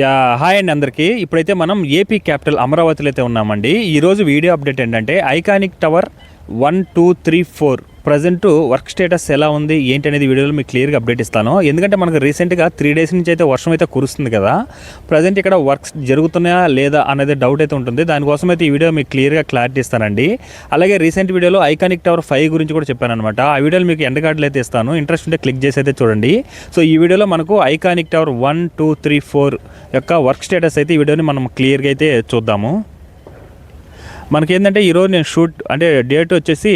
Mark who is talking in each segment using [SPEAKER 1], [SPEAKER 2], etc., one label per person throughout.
[SPEAKER 1] Yeah hi అండి అందరికీ. ఇప్పుడైతే మనం ఏపీ క్యాపిటల్ అమరావతిలో అయితే ఉన్నామండి. ఈరోజు వీడియో అప్డేట్ ఏంటంటే iconic tower one two three four present work status ఎలా ఉంది ఏంటి అనేది వీడియోలో మీకు క్లియర్గా అప్డేట్ ఇస్తాను. ఎందుకంటే మనకు రీసెంట్గా త్రీ డేస్ నుంచి అయితే వర్షం అయితే కురుస్తుంది కదా. ప్రజెంట్ ఇక్కడ వర్క్స్ జరుగుతున్నాయా లేదా అనేది డౌట్ అయితే ఉంటుంది. దానికోసం అయితే ఈ వీడియో మీకు క్లియర్గా క్లారిటీ ఇస్తానండి. అలాగే రీసెంట్ వీడియోలో ఐకానిక్ టవర్ ఫైవ్ గురించి కూడా చెప్పాను అనమాట ఆ వీడియోలో మీకు ఎండ్ కార్డులు అయితే ఇస్తాను. ఇంట్రెస్ట్ ఉంటే క్లిక్ చేసి అయితే చూడండి. సో ఈ వీడియోలో మనకు iconic tower one two three four యొక్క వర్క్ స్టేటస్ అయితే ఈ వీడియోని మనం క్లియర్గా అయితే చూద్దాము. మనకేంటంటే ఈరోజు నేను షూట్ అంటే డేట్ వచ్చేసి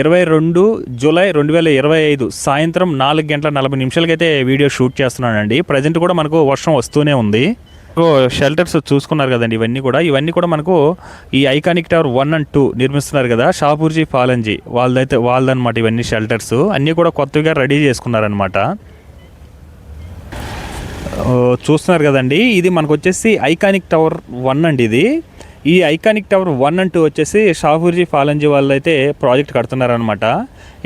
[SPEAKER 1] ఇరవై రెండు జూలై రెండు వేల ఇరవై ఐదు సాయంత్రం నాలుగు గంటల నలభై నిమిషాలకైతే వీడియో షూట్ చేస్తున్నానండి. ప్రజెంట్ కూడా మనకు వర్షం వస్తూనే ఉంది. షెల్టర్స్ చూసుకున్నారు కదండి ఇవన్నీ కూడా. ఇవన్నీ కూడా మనకు ఈ iconic tower one and two నిర్మిస్తున్నారు కదా షాపూర్జీ పాలంజీ వాళ్ళదైతే వాళ్ళదన్నమాట ఇవన్నీ షెల్టర్స్. అన్నీ కూడా కొత్తగా రెడీ చేసుకున్నారనమాట చూస్తున్నారు కదండి. ఇది మనకు వచ్చేసి ఐకానిక్ టవర్ వన్ అండి ఇది. ఈ iconic tower one and two వచ్చేసి షాహూర్జీ ఫాలంజీ వాళ్ళు అయితే ప్రాజెక్ట్ కడుతున్నారనమాట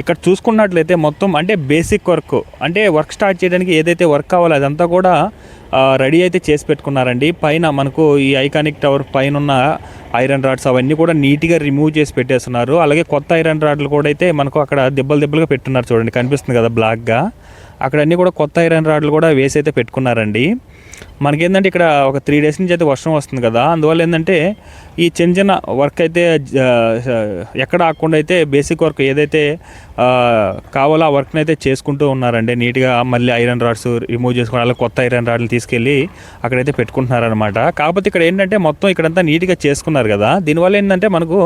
[SPEAKER 1] ఇక్కడ చూసుకున్నట్లయితే మొత్తం అంటే బేసిక్ వర్క్ అంటే వర్క్ స్టార్ట్ చేయడానికి ఏదైతే వర్క్ కావాలో అదంతా కూడా రెడీ అయితే చేసి పెట్టుకున్నారండి. పైన మనకు ఈ ఐకానిక్ టవర్ పైన ఉన్న ఐరన్ రాడ్స్ అవన్నీ కూడా నీట్గా రిమూవ్ చేసి పెట్టేస్తున్నారు. అలాగే కొత్త ఐరన్ రాడ్లు కూడా అయితే మనకు అక్కడ దెబ్బలు దెబ్బలుగా పెట్టున్నారు చూడండి. కనిపిస్తుంది కదా బ్లాక్గా అక్కడ అన్నీ కూడా కొత్త ఐరన్ రాడ్లు కూడా వేసి అయితే పెట్టుకున్నారండి. మనకేంటంటే ఇక్కడ ఒక త్రీ డేస్ నుంచి అయితే వర్షం వస్తుంది కదా. అందువల్ల ఏంటంటే ఈ చిన్న చిన్న వర్క్ అయితే ఎక్కడ ఆకుండా అయితే బేసిక్ వర్క్ ఏదైతే కావాలో ఆ వర్క్ని అయితే చేసుకుంటూ ఉన్నారండి. నీట్గా మళ్ళీ ఐరన్ రాడ్స్ రిమూవ్ చేసుకుని అలా కొత్త ఐరన్ రాడ్లు తీసుకెళ్ళి అక్కడైతే పెట్టుకుంటున్నారనమాట కాకపోతే ఇక్కడ ఏంటంటే మొత్తం ఇక్కడంతా నీట్గా చేసుకున్నారు కదా. దీనివల్ల ఏంటంటే మనకు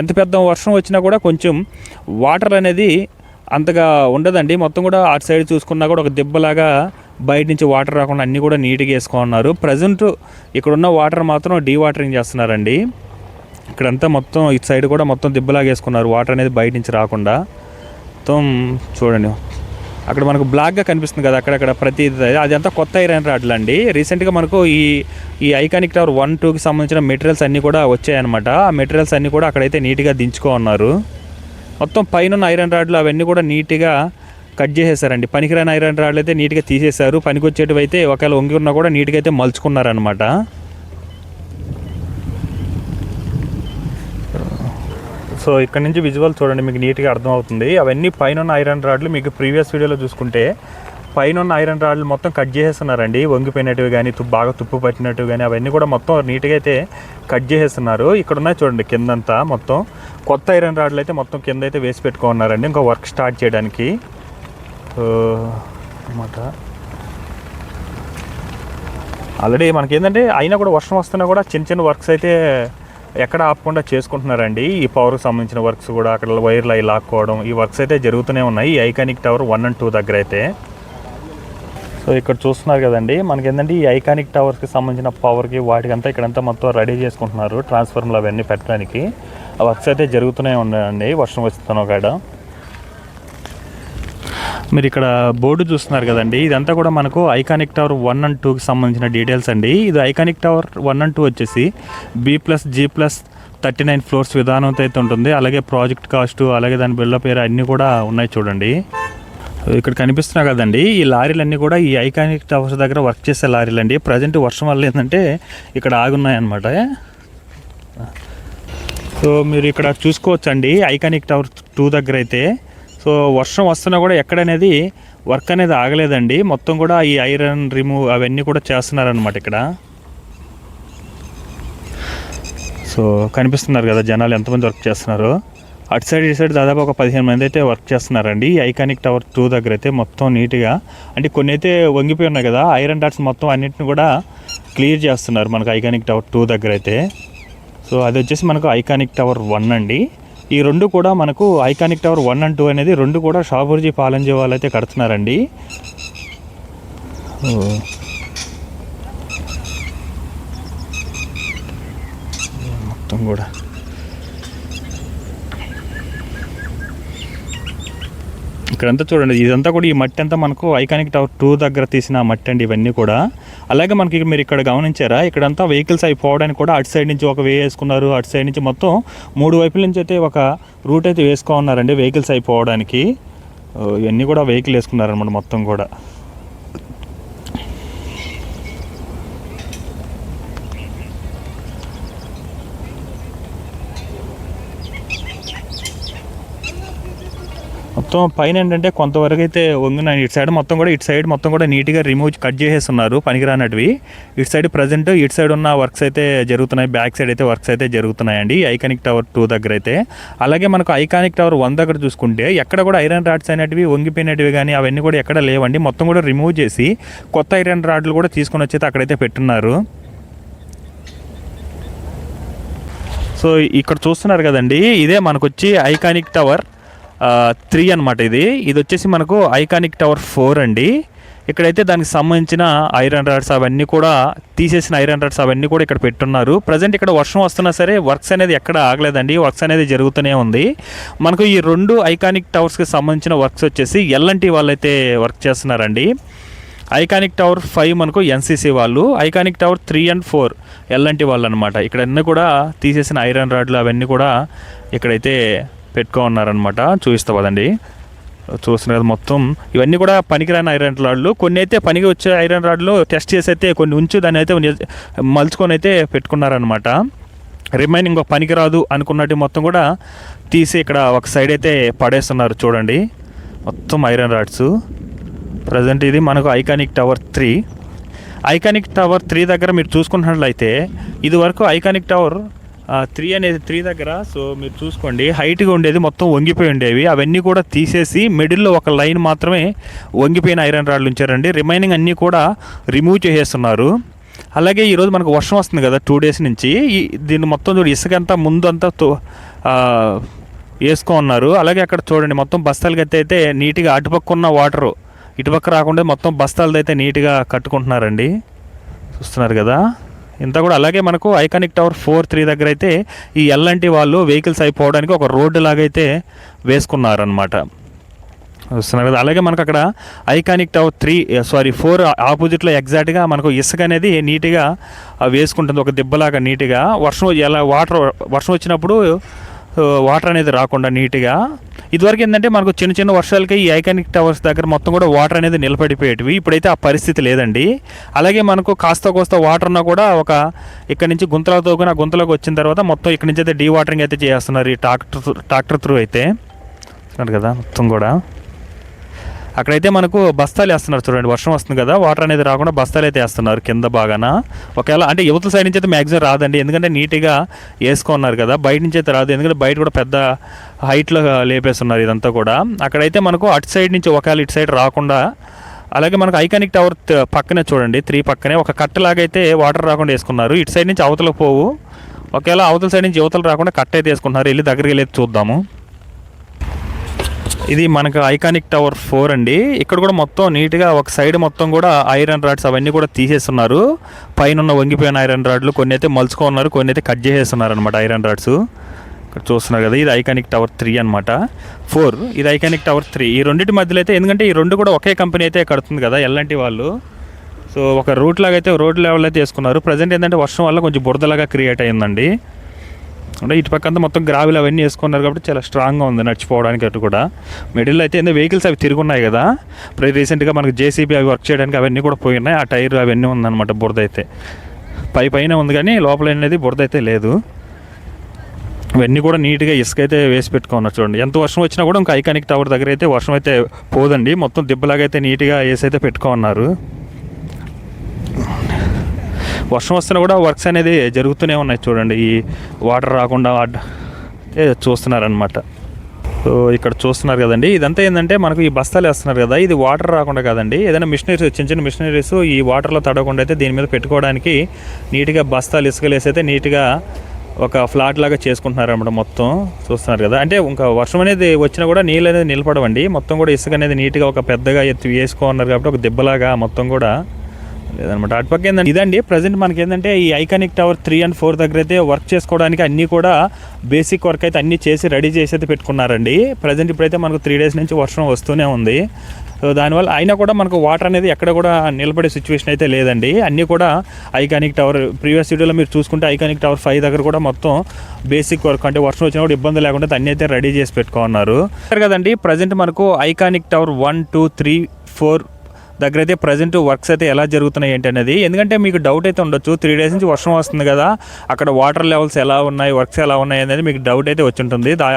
[SPEAKER 1] ఎంత పెద్ద వర్షం వచ్చినా కూడా కొంచెం వాటర్ అనేది అంతగా ఉండదండి. మొత్తం కూడా అటు సైడ్ చూసుకున్నా కూడా ఒక దెబ్బలాగా బయట నుంచి వాటర్ రాకుండా అన్నీ కూడా నీట్గా వేసుకున్నారు. ప్రజెంట్ ఇక్కడున్న వాటర్ మాత్రం డీ వాటరింగ్ చేస్తున్నారండి. ఇక్కడంతా మొత్తం ఇటు సైడ్ కూడా మొత్తం దిబ్బలాగా వేసుకున్నారు. వాటర్ అనేది బయట నుంచి రాకుండా. మొత్తం చూడండి. అక్కడ మనకు బ్లాక్గా కనిపిస్తుంది కదా అక్కడక్కడ ప్రతి అదంతా కొత్త ఐరన్ రాడ్లు అండి రీసెంట్గా మనకు ఈ ఈ ఐకానిక్ టవర్ వన్ టూకి సంబంధించిన మెటీరియల్స్ అన్నీ కూడా వచ్చాయన్నమాట. ఆ మెటీరియల్స్ అన్నీ కూడా అక్కడైతే నీట్గా దించుకో ఉన్నారు మొత్తం పైన ఐరన్ రాడ్లు అవన్నీ కూడా నీట్గా కట్ చేసేసారండి. పనికిరాని ఐరన్ రాడ్లు అయితే నీట్గా తీసేశారు. పనికి వచ్చేటివి అయితే ఒకవేళ వంగి ఉన్నా కూడా నీట్గా అయితే మలుచుకున్నారనమాట సో ఇక్కడ నుంచి విజువల్ చూడండి మీకు నీట్గా అర్థమవుతుంది. అవన్నీ పైన ఉన్న ఐరన్ రాడ్లు మీకు ప్రీవియస్ వీడియోలో చూసుకుంటే పైన ఉన్న ఐరన్ రాడ్లు మొత్తం కట్ చేసేస్తున్నారండి. వంగిపోయినట్టువి కానీ తు బాగా తుప్పు పట్టినట్టు కానీ అవన్నీ కూడా మొత్తం నీట్గా అయితే కట్ చేసేస్తున్నారు. ఇక్కడ ఉన్నాయి చూడండి కిందంతా మొత్తం. కొత్త ఐరన్ రాడ్లు అయితే మొత్తం కింద అయితే వేసి పెట్టుకున్నారండి ఇంకా వర్క్ స్టార్ట్ చేయడానికి. అన్నమాట. ఆల్రెడీ మనకి ఏంటంటే అయినా కూడా వర్షం వస్తున్నా కూడా చిన్న చిన్న వర్క్స్ అయితే ఎక్కడ ఆపకుండా చేసుకుంటున్నారండి. ఈ పవర్కి సంబంధించిన వర్క్స్ కూడా అక్కడ వైర్లు అవి లాక్కోవడం ఈ వర్క్స్ అయితే జరుగుతూనే ఉన్నాయి. ఈ iconic tower one and two దగ్గర అయితే సో ఇక్కడ చూస్తున్నారు కదండి మనకి ఏంటంటే ఈ ఐకానిక్ టవర్స్కి సంబంధించిన పవర్కి వాటికంతా ఇక్కడంతా మొత్తం రెడీ చేసుకుంటున్నారు. ట్రాన్స్ఫార్మర్లు అవన్నీ పెట్టడానికి. ఆ వర్క్స్ అయితే జరుగుతూనే ఉన్నాయండి వర్షం వస్తున్న కాడ. మీరు ఇక్కడ బోర్డు చూస్తున్నారు కదండి. ఇదంతా కూడా మనకు ఐకానిక్ టవర్ వన్ అండ్ టూకి సంబంధించిన డీటెయిల్స్ అండి. ఇది iconic tower one and two వచ్చేసి B plus G plus thirty nine floors విధానంతో అయితే ఉంటుంది. అలాగే ప్రాజెక్ట్ కాస్ట్ అలాగే దాని బిల్డ పేరు అన్నీ కూడా ఉన్నాయి చూడండి. ఇక్కడ కనిపిస్తున్నాయి కదండి ఈ లారీలన్నీ కూడా ఈ ఐకానిక్ టవర్స్ దగ్గర వర్క్ చేసే లారీలు అండి ప్రజెంట్ వర్షం వల్ల ఏంటంటే ఇక్కడ ఆగున్నాయన్నమాట. సో మీరు ఇక్కడ చూసుకోవచ్చండి ఐకానిక్ టవర్ టూ దగ్గర అయితే. సో వర్షం వస్తున్నా కూడా ఎక్కడనేది వర్క్ అనేది ఆగలేదండి. మొత్తం కూడా ఈ ఐరన్ రిమూవ్ అవన్నీ కూడా చేస్తున్నారనమాట ఇక్కడ. సో కనిపిస్తున్నారు కదా జనాలు ఎంతమంది వర్క్ చేస్తున్నారు. అటు సైడ్ ఇటు సైడ్ దాదాపు ఒక పదిహేను మంది అయితే వర్క్ చేస్తున్నారండి. ఈ ఐకానిక్ టవర్ టూ దగ్గర అయితే మొత్తం నీట్గా అంటే కొన్ని అయితే వంగిపోయి ఉన్నాయి కదా ఐరన్ డాట్స్ మొత్తం అన్నింటిని కూడా క్లియర్ చేస్తున్నారు మనకు ఐకానిక్ టవర్ టూ దగ్గర అయితే. సో అది వచ్చేసి మనకు ఐకానిక్ టవర్ వన్ అండి. ఈ రెండు కూడా మనకు iconic tower one and two అనేది రెండు కూడా షాపూర్జీ పాలంజీ వాళ్ళు అయితే కడుతున్నారండి మొత్తం కూడా. ఇక్కడంతా చూడండి ఇదంతా కూడా ఈ మట్టి అంతా మనకు ఐకానిక్ టవర్ టూ దగ్గర తీసిన మట్టి అండి ఇవన్నీ కూడా. అలాగే మనకి ఇక్కడ మీరు ఇక్కడ గమనించారా ఇక్కడంతా వెహికల్స్ అయిపోవడానికి కూడా అటు సైడ్ నుంచి ఒక వే వేసుకున్నారు అటు సైడ్ నుంచి మొత్తం మూడు వైపుల నుంచి అయితే ఒక రూట్ అయితే వేసుకోన్నారండి వెహికల్స్ అయిపోవడానికి. ఇవన్నీ కూడా వెహికల్ వేసుకున్నారనమాట మొత్తం కూడా. మొత్తం పైన ఏంటంటే కొంతవరకు అయితే వంగిన ఇటు సైడ్ మొత్తం కూడా ఇటు సైడ్ మొత్తం కూడా నీట్గా రిమూవ్ కట్ చేసేస్తున్నారు పనికిరానటివి. ఇటు సైడ్ ప్రజెంట్ ఇటు సైడ్ ఉన్న వర్క్స్ అయితే జరుగుతున్నాయి. బ్యాక్ సైడ్ అయితే వర్క్స్ అయితే జరుగుతున్నాయండి. ఐకానిక్ టవర్ టూ దగ్గర అయితే. అలాగే మనకు ఐకానిక్ టవర్ వన్ దగ్గర చూసుకుంటే ఎక్కడ కూడా ఐరన్ రాడ్స్ అనేటివి వంగిపోయినటివి కానీ అవన్నీ కూడా ఎక్కడ లేవండి. మొత్తం కూడా రిమూవ్ చేసి కొత్త ఐరన్ రాడ్లు కూడా తీసుకొని వచ్చి అక్కడైతే పెట్టున్నారు. సో ఇక్కడ చూస్తున్నారు కదండి. ఇదే మనకు వచ్చి ఐకానిక్ టవర్ త్రీ అనమాట ఇది. ఇది వచ్చేసి మనకు ఐకానిక్ టవర్ ఫోర్ అండి. ఇక్కడైతే దానికి సంబంధించిన ఐరన్ రాడ్స్ అవన్నీ కూడా తీసేసిన ఐరన్ రాడ్స్ అవన్నీ కూడా ఇక్కడ పెట్టున్నారు. ప్రజెంట్ ఇక్కడ వర్షం వస్తున్నా సరే వర్క్స్ అనేది ఎక్కడ ఆగలేదండి. వర్క్స్ అనేది జరుగుతూనే ఉంది. మనకు ఈ రెండు ఐకానిక్ టవర్స్కి సంబంధించిన వర్క్స్ వచ్చేసి ఎల్ఎన్టీ వాళ్ళైతే వర్క్ చేస్తున్నారండి. ఐకానిక్ టవర్ ఫైవ్ మనకు ఎన్సీసీ వాళ్ళు. Iconic tower three and four LNT వాళ్ళు అనమాట ఇక్కడ అన్నీ కూడా తీసేసిన ఐరన్ రాడ్లు అవన్నీ కూడా ఇక్కడైతే పెట్టుకో ఉన్నారనమాట చూపిస్తా పదండి. చూస్తున్నారు కదా మొత్తం. ఇవన్నీ కూడా పనికిరాని ఐరన్ రాడ్లు. కొన్ని అయితే పనికి వచ్చే ఐరన్ రాడ్లు టెస్ట్ చేసి అయితే కొన్ని ఉంచి దాన్ని అయితే మలుచుకొని అయితే పెట్టుకున్నారనమాట రిమైనింగ్ ఒక పనికిరాదు అనుకున్నట్టు మొత్తం కూడా తీసి ఇక్కడ ఒక సైడ్ అయితే పడేస్తున్నారు చూడండి. మొత్తం ఐరన్ రాడ్స్. ప్రజెంట్ ఇది మనకు iconic tower three. Iconic tower three దగ్గర మీరు చూసుకున్నట్లయితే ఇది వరకు ఐకానిక్ టవర్ త్రీ అనేది త్రీ దగ్గర సో మీరు చూసుకోండి. హైట్గా ఉండేది మొత్తం వంగిపోయి ఉండేవి. అవన్నీ కూడా తీసేసి మిడిల్లో ఒక లైన్ మాత్రమే వంగిపోయిన ఐరన్ రాడ్లు ఉంచారండి. రిమైనింగ్ అన్నీ కూడా రిమూవ్ చేసేస్తున్నారు. అలాగే ఈరోజు మనకు వర్షం వస్తుంది కదా టూ డేస్ నుంచి. ఈ దీన్ని మొత్తం చూడు ఇసుక అంతా ముందు తో- వేసుకో ఉన్నారు. అలాగే అక్కడ చూడండి మొత్తం బస్తాలు అయితే అయితే నీట్గా అటుపక్క ఉన్న వాటరు ఇటుపక్క రాకుండా మొత్తం బస్తాలదైతే అయితే నీట్గా కట్టుకుంటున్నారండి. చూస్తున్నారు కదా? ఇంత కూడా అలాగే మనకు ఐకానిక్ టవర్ ఫోర్ త్రీ దగ్గర అయితే ఈ ఎల్ఎన్టీ వాళ్ళు వెహికల్స్ అయిపోవడానికి ఒక రోడ్డు లాగైతే వేసుకున్నారనమాట వస్తున్నారు కదా అలాగే మనకు అక్కడ iconic tower three sorry four ఆపోజిట్లో ఎగ్జాక్ట్గా మనకు ఇసుక అనేది నీట్గా వేసుకుంటుంది ఒక దిబ్బలాగా నీట్గా. వర్షం ఎలా వాటర్ వర్షం వచ్చినప్పుడు వాటర్ అనేది రాకుండా నీట్గా. ఇదివరకు ఏంటంటే మనకు చిన్న చిన్న వర్షాలకి ఈ ఐకానిక్ టవర్స్ దగ్గర మొత్తం కూడా వాటర్ అనేది నిలబడిపోయేటివి. ఇప్పుడైతే ఆ పరిస్థితి లేదండి. అలాగే మనకు కాస్త కోస్త వాటర్ ఉన్నా కూడా ఒక ఇక్కడ నుంచి గుంతలతో ఆ గుంతలోకి వచ్చిన తర్వాత మొత్తం ఇక్కడ నుంచి అయితే డీ వాటరింగ్ అయితే చేస్తున్నారు ఈ ట్రాక్టర్ ట్రాక్టర్ త్రూ అయితే. కదా మొత్తం కూడా. అక్కడైతే మనకు బస్తాలు వేస్తున్నారు చూడండి వర్షం వస్తుంది కదా వాటర్ అనేది రాకుండా బస్తాలు అయితే వేస్తున్నారు కింద బాగాన ఒకవేళ అంటే యువతల సైడ్ నుంచి అయితే మ్యాక్సిమం రాదండి ఎందుకంటే నీట్గా వేసుకున్నారు కదా బయట నుంచి అయితే రాదు ఎందుకంటే బయట కూడా పెద్ద హైట్లో లేపేస్తున్నారు ఇదంతా కూడా. అక్కడైతే మనకు అటు సైడ్ నుంచి ఒకవేళ ఇటు సైడ్ రాకుండా అలాగే మనకు ఐకానిక్ టవర్ పక్కనే చూడండి త్రీ పక్కనే ఒక కట్టలాగైతే అయితే వాటర్ రాకుండా వేసుకున్నారు. ఇటు సైడ్ నుంచి అవతలకు పోవు. ఒకవేళ అవతల సైడ్ నుంచి యువతలు రాకుండా కట్ట అయితే వేసుకుంటున్నారు. వెళ్ళి దగ్గరికి వెళ్ళి చూద్దాము. ఇది మనకు ఐకానిక్ టవర్ ఫోర్ అండి. ఇక్కడ కూడా మొత్తం నీట్గా ఒక సైడ్ మొత్తం కూడా ఐరన్ రాడ్స్ అవన్నీ కూడా తీసేస్తున్నారు. పైన ఉన్న వంగిపోయిన ఐరన్ రాడ్లు కొన్ని అయితే మలుచుకున్నారు కొన్ని అయితే కట్ చేసేస్తున్నారు అనమాట ఐరన్ రాడ్స్ ఇక్కడ చూస్తున్నారు కదా ఇది ఐకానిక్ టవర్ త్రీ అనమాట ఫోర్ ఇది ఐకానిక్ టవర్ త్రీ ఈ రెండింటి మధ్యలో అయితే ఎందుకంటే ఈ రెండు కూడా ఒకే కంపెనీ అయితే కడుతుంది కదా ఎలాంటి వాళ్ళు. సో ఒక రూట్ లాగా అయితే రోడ్ లెవెల్ అయితే వేసుకున్నారు. ప్రజెంట్ ఏంటంటే వర్షం వల్ల కొంచెం బురదలాగా క్రియేట్ అయిందండి అంటే ఇటు పక్క అంతా మొత్తం గ్రావిల్ అవన్నీ వేసుకున్నారు కాబట్టి చాలా స్ట్రాంగ్గా ఉంది నడిచిపోవడానికి అటు కూడా. మిడిల్ అయితే ఏందో వెహికల్స్ అవి తిరుగున్నాయి కదా. ఇప్పుడు రీసెంట్గా మనకు జేసీబీ అవి వర్క్ చేయడానికి అవన్నీ కూడా పోయి ఉన్నాయి ఆ టైర్ అవన్నీ ఉందన్నమాట బురద అయితే. పై పైన ఉంది కానీ లోపల అనేది బురద అయితే లేదు. ఇవన్నీ కూడా నీట్గా ఇసుక అయితే వేసి పెట్టుకున్నారు చూడండి. ఎంత వర్షం వచ్చినా కూడా ఇంకా ఐకానిక్ టవర్ దగ్గర అయితే వర్షం అయితే పోదండి. మొత్తం దిబ్బలాగా అయితే నీట్గా వేసి అయితే పెట్టుకున్నారు వర్షం వస్తున్నా కూడా వర్క్స్ అనేది జరుగుతూనే ఉన్నాయి చూడండి. ఈ వాటర్ రాకుండా చూస్తున్నారనమాట సో ఇక్కడ చూస్తున్నారు కదండి. ఇదంతా ఏంటంటే మనకు ఈ బస్తాలు వేస్తున్నారు కదా. ఇది వాటర్ రాకుండా కదండి. ఏదైనా మిషనరీస్ చిన్న చిన్న మిషనరీస్ ఈ వాటర్లో తడవకుండా అయితే దీని మీద పెట్టుకోవడానికి నీట్గా బస్తాలు ఇసుకలు వేసి అయితే నీట్గా ఒక ఫ్లాట్ లాగా చేసుకుంటున్నారు అనమాట మొత్తం. చూస్తున్నారు కదా. అంటే ఇంకా వర్షం అనేది వచ్చినా కూడా నీళ్ళు అనేది నిలబడవండి. మొత్తం కూడా ఇసుక అనేది నీట్గా ఒక పెద్దగా ఎత్తి వేసుకోన్నారు కాబట్టి ఒక దెబ్బలాగా మొత్తం కూడా లేదనమాట. అటుపక్క ఏంటంటే ఇదండి. ప్రజెంట్ మనకి ఏంటంటే ఈ iconic tower three and four దగ్గర అయితే వర్క్ చేసుకోవడానికి అన్నీ కూడా బేసిక్ వర్క్ అయితే అన్నీ చేసి రెడీ చేసి అయితే పెట్టుకున్నారండి. ప్రజెంట్ ఇప్పుడైతే మనకు త్రీ డేస్ నుంచి వర్షం వస్తూనే ఉంది. సో దానివల్ల అయినా కూడా మనకు వాటర్ అనేది ఎక్కడ కూడా నిలబడే సిచ్యువేషన్ అయితే లేదండి. అన్నీ కూడా ఐకానిక్ టవర్ ప్రీవియస్ వీడియోలో మీరు చూసుకుంటే ఐకానిక్ టవర్ ఫైవ్ దగ్గర కూడా మొత్తం బేసిక్ వర్క్ అంటే వర్షం వచ్చినా కూడా ఇబ్బంది లేకుండా అన్నీ అయితే రెడీ చేసి పెట్టుకున్నారు కదండి ప్రజెంట్ మనకు iconic tower one two three four దగ్గర అయితే ప్రజెంట్ వర్క్స్ అయితే ఎలా జరుగుతున్నాయి ఏంటి అనేది ఎందుకంటే మీకు డౌట్ అయితే ఉండొచ్చు. త్రీ డేస్ నుంచి వర్షం వస్తుంది కదా. అక్కడ వాటర్ లెవెల్స్ ఎలా ఉన్నాయి వర్క్స్ ఎలా ఉన్నాయి అనేది మీకు డౌట్ అయితే వచ్చింటుంది దా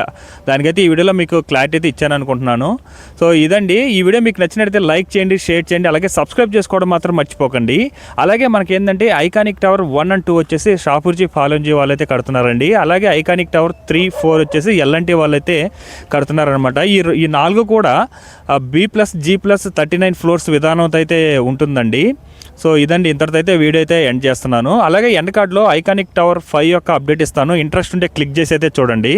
[SPEAKER 1] దానికైతే ఈ వీడియోలో మీకు క్లారిటీ అయితే ఇచ్చాను అనుకుంటున్నాను. సో ఇదండి. ఈ వీడియో మీకు నచ్చినట్లయితే లైక్ చేయండి షేర్ చేయండి. అలాగే సబ్స్క్రైబ్ చేసుకోవడం మాత్రం మర్చిపోకండి. అలాగే మనకి ఏంటంటే iconic tower one and two వచ్చేసి షాపూర్జీ ఫాలోంజీ వాళ్ళైతే కడుతున్నారండి. అలాగే ఐకానిక్ టవర్ త్రీ ఫోర్ వచ్చేసి ఎల్ఎన్టీ వాళ్ళైతే కడుతున్నారనమాట ఈ ఈ నాలుగు కూడా B plus G plus thirty nine floors విధానంతో అయితే ఉంటుందండి. సో ఇదండి ఇంతటితో అయితే వీడియో అయితే ఎండ్ చేస్తున్నాను. అలాగే ఎండ్ కార్డ్లో ఐకానిక్ టవర్ ఫైవ్ యొక్క అప్డేట్ ఇస్తాను. ఇంట్రెస్ట్ ఉంటే క్లిక్ చేసి అయితే చూడండి.